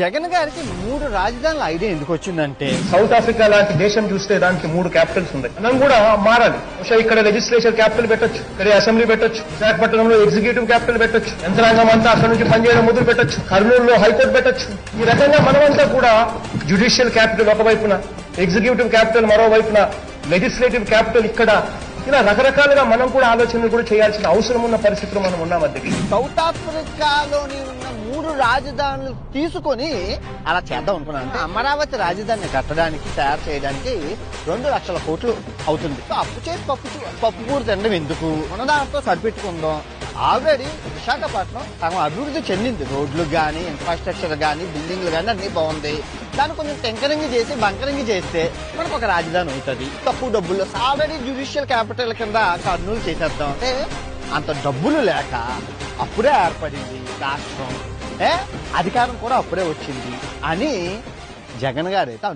జగన్ గారికి మూడు రాజధానుల ఐడియా ఎందుకు వచ్చిందంటే? సౌత్ ఆఫ్రికా లాంటి దేశం చూస్తే దానికి మూడు క్యాపిటల్స్ ఉన్నాయి. మనం కూడా మారాలి. బహుశా ఇక్కడ లెజిస్లేచర్ క్యాపిటల్ పెట్టొచ్చు ఇక్కడ అసెంబ్లీ పెట్టొచ్చు విశాఖపట్నంలో ఎగ్జిక్యూటివ్ క్యాపిటల్ పెట్టొచ్చు యంత్రాంగం అంతా అక్కడ నుంచి పనిచేయడం మొదలు పెట్టొచ్చు కర్నూలులో హైకోర్టు పెట్టొచ్చు. ఈ రకంగా మనమంతా కూడా జ్యుడిషియల్ క్యాపిటల్ ఒకవైపున ఎగ్జిక్యూటివ్ క్యాపిటల్ మరోవైపున లెజిస్లేటివ్ క్యాపిటల్ ఇక్కడ. ఇలా రకరకాలుగా మనం కూడా ఆలోచనలు కూడా చేయాల్సిన అవసరం ఉన్న పరిస్థితిలో మనం ఉన్నాం అధ్యక్షుడు. సౌత్ ఆఫ్రికాలోని మూడు రాజధానులు తీసుకొని అలా చేద్దాం అనుకున్నాను. అంటే అమరావతి రాజధాని కట్టడానికి తయారు చేయడానికి రెండు లక్షల కోట్లు అవుతుంది. సో అప్పు చేసి పప్పు పప్పు కూర తినడం ఎందుకు? మన దాంతో సరిపెట్టుకుందాం. ఆల్రెడీ విశాఖపట్నం తమ అభివృద్ధి చెందింది. రోడ్లు కానీ ఇన్ఫ్రాస్ట్రక్చర్ కానీ బిల్డింగ్లు కానీ అన్ని బాగుంది. దాన్ని కొంచెం టెంకరింగ్ చేసి బంకరింగ్ చేస్తే మనకు ఒక రాజధాని అవుతుంది. తక్కువ డబ్బుల్లో ఆల్రెడీ జ్యుడిషియల్ క్యాపిటల్ కింద కర్నూలు చేసేద్దాం. అంటే అంత డబ్బులు లేక అప్పుడే ఏర్పడింది రాష్ట్రం. అధికారం కూడా అప్పుడే వచ్చింది అని జగన్ గారు అయితే